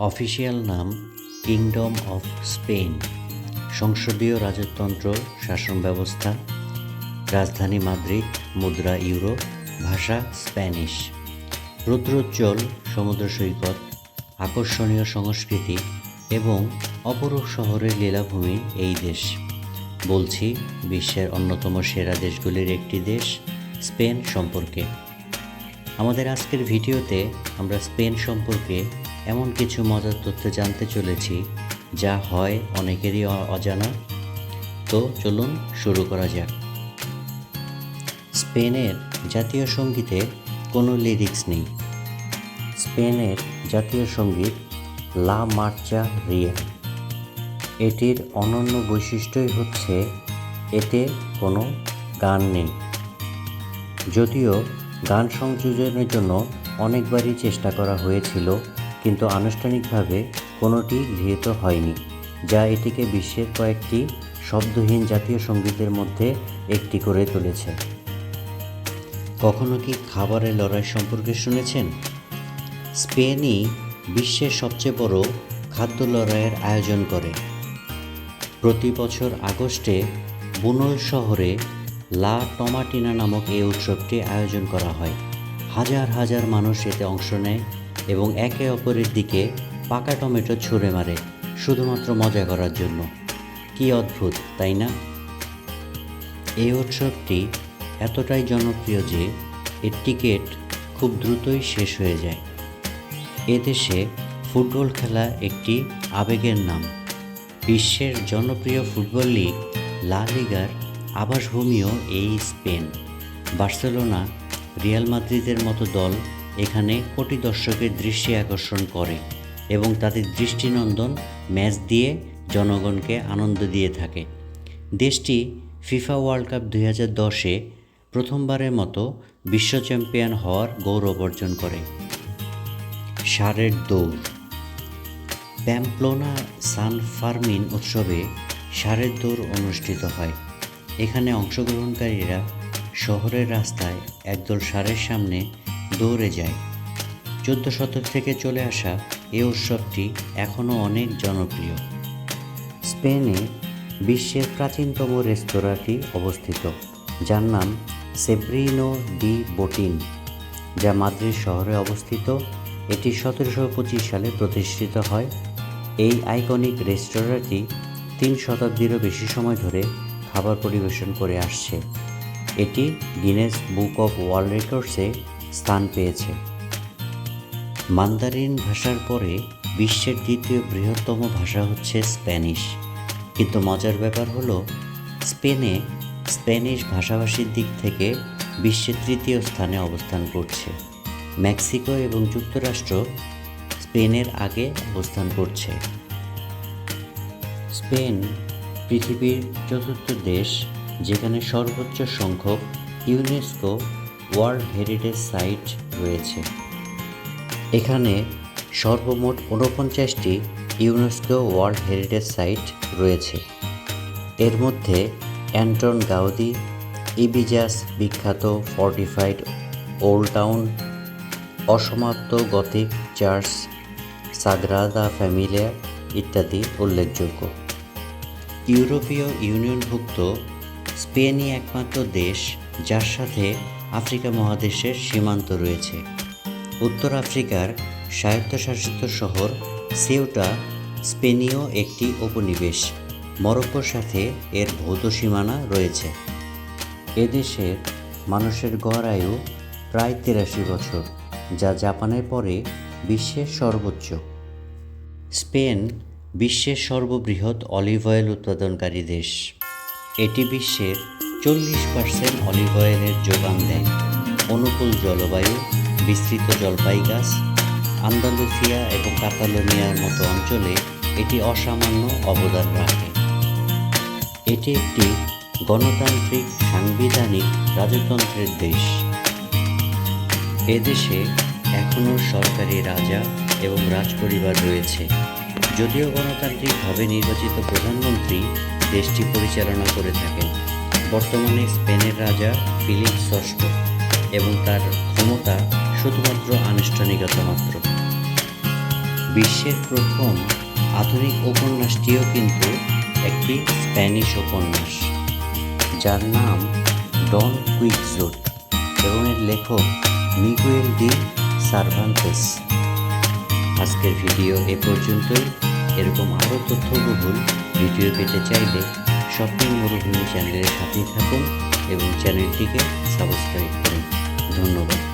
Official নাম kingdom of Spain, সংসদীয় রাজতন্ত্র, শাসন ব্যবস্থা, রাজধানী মাদ্রিদ, মুদ্রা ইউরো ভাষা স্প্যানিশ। রুদ্রোজ্জ্বল সমুদ্র সৈকত, আকর্ষণীয় সংস্কৃতি এবং অপরূপ শহরের লীলাভূমি এই দেশ। বলছি, বিশ্বের অন্যতম সেরা দেশগুলির একটি দেশ স্পেন সম্পর্কে। আমাদের আজকের ভিডিওতে আমরা স্পেন সম্পর্কে এমন কিছু মজার তথ্য জানতে চলেছি যা হয় অনেকেরই অজানা। তো চলুন শুরু করা যাক। স্পেনের জাতীয় সঙ্গীতে কোনো লিরিক্স নেই। স্পেনের জাতীয় সংগীত লা মার্চা রিয়া। এটির অনন্য বৈশিষ্ট্যই হচ্ছে এতে কোনো গান নেই। যদিও গান সংযোজনের জন্য অনেকবারই চেষ্টা করা হয়েছিল কিন্তু আনুষ্ঠানিকভাবে কোনোটি গৃহীত হয়নি, যা এটিকে বিশ্বের কয়েকটি শব্দহীন জাতীয় সঙ্গীতের মধ্যে একটি করে তুলেছে। কখনো কি খাবারের লড়াই সম্পর্কে শুনেছেন? স্পেনই বিশ্বের সবচেয়ে বড় খাদ্য লড়াইয়ের আয়োজন করে। প্রতি বছর আগস্টে বুনল শহরে লা টমাটিনা নামক এই উৎসবটি আয়োজন করা হয়। হাজার হাজার মানুষ এতে অংশ নেয়। এবং একে অপরের দিকে পাকা টমেটো ছুঁড়ে মারে, শুধুমাত্র মজা করার জন্য। কি অদ্ভুত, তাই না? এই উৎসবটি এতটাই জনপ্রিয় যে এর টিকিট খুব দ্রুতই শেষ হয়ে যায়। এদেশে ফুটবল খেলা একটি আবেগের নাম। বিশ্বের জনপ্রিয় ফুটবল লিগ লা লিগার আবাসভূমিও এই স্পেন। বার্সেলোনা, রিয়াল মাদ্রিদের মতো দল এখানে কোটি দর্শকের দৃষ্টি আকর্ষণ করে এবং তাদের দৃষ্টিনন্দন ম্যাচ দিয়ে জনগণকে আনন্দ দিয়ে থাকে। দেশটি ফিফা ওয়ার্ল্ড কাপ দুই হাজার দশে প্রথমবারের মতো বিশ্ব চ্যাম্পিয়ন হওয়ার গৌরব অর্জন করে। ষাঁড়ের দৌড়। প্যাম্পলোনা সান ফার্মিন উৎসবে ষাঁড়ের দৌড় অনুষ্ঠিত হয়। এখানে অংশগ্রহণকারীরা শহরের রাস্তায় একদল ষাঁড়ের সামনে দৌড়ে যায়। চোদ্দ শতক থেকে চলে আসা এই উৎসবটি এখনও অনেক জনপ্রিয়। স্পেনে বিশ্বের প্রাচীনতম রেস্তোরাঁটি অবস্থিত, যার নাম সেব্রিনো ডি বোটিন যা মাদ্রিদ শহরে অবস্থিত। এটি সতেরোশো পঁচিশ সালে প্রতিষ্ঠিত হয়। এই আইকনিক রেস্তোরাঁটি তিন শতাব্দীরও বেশি সময় ধরে খাবার পরিবেশন করে আসছে। এটি গিনেস বুক অফ ওয়ার্ল্ড রেকর্ডসে স্থান পেয়েছে। মান্দারিন ভাষার পরে বিশ্বের দ্বিতীয় বৃহত্তম ভাষা হচ্ছে স্প্যানিশ। কিন্তু মজার ব্যাপার হলো, স্পেনে স্প্যানিশ ভাষাভাষীর দিক থেকে বিশ্বের তৃতীয় স্থানে অবস্থান করছে। মেক্সিকো এবং যুক্তরাষ্ট্র স্পেনের আগে অবস্থান করছে। স্পেন পৃথিবীর চতুর্থ দেশ, যেখানে সর্বোচ্চ সংখ্যক ইউনেস্কো ওয়ার্ল্ড হেরিটেজ সাইট রয়েছে। এখানে সর্বমোট ঊনপঞ্চাশটি ইউনেস্কো ওয়ার্ল্ড হেরিটেজ সাইট রয়েছে। এর মধ্যে অ্যান্টন গাউদি, ইবিজাস বিখ্যাত ফর্টিফাইড ওল্ড টাউন, অসমাপ্ত গতিক চার্চ, সাগ্রাদা ফ্যামিলিয়া ইত্যাদি উল্লেখযোগ্য। ইউরোপীয় ইউনিয়নভুক্ত স্পেনই একমাত্র দেশ যার সাথে আফ্রিকা মহাদেশের সীমান্ত রয়েছে। উত্তর আফ্রিকার স্বায়ত্তশাসিত শহর সেউটা, স্পেনীয় একটি উপনিবেশ। মরক্কোর সাথে এর ভৌত সীমানা রয়েছে। এদেশের মানুষের গড় আয়ু প্রায় তিরাশি বছর, যা জাপানের পরে বিশ্বের সর্বোচ্চ। স্পেন বিশ্বের সর্ববৃহৎ অলিভ অয়েল উৎপাদনকারী দেশ। এটি বিশ্বের চল্লিশ পার্সেন্ট অলিভ অয়েলের যোগান দেয়। অনুকূল জলবায়ু, বিস্তৃত জলপাই গাছ আন্দালুসিয়া এবং কাতালোনিয়ার মতো অঞ্চলে এটি অসামান্য অবদান রাখে। এটি একটি গণতান্ত্রিক, সাংবিধানিক রাজতন্ত্রের দেশ। এদেশে এখনও সরকারি রাজা এবং রাজপরিবার রয়েছে। যদিও গণতান্ত্রিকভাবে নির্বাচিত প্রধানমন্ত্রী দেশটি পরিচালনা করে থাকেন। বর্তমানে স্পেনের রাজা ফিলিপ ষষ্ঠ এবং তার ক্ষমতা শুধুমাত্র আনুষ্ঠানিকতা মাত্র। বিশ্বের প্রথম আধুনিক উপন্যাসটিও কিন্তু একটি স্প্যানিশ উপন্যাস, যার নাম ডন কুইকজোট এবং এর লেখক মিগুয়েল ডি সার্ভান্তেস। আজকের ভিডিও এ পর্যন্তই। এরকম আরও তথ্যবহুল ভিডিও পেতে চাইলে শপিং মরুভূমি চ্যানেলের সাথেই থাকুন এবং চ্যানেলটিকে সাবস্ক্রাইব করুন। ধন্যবাদ।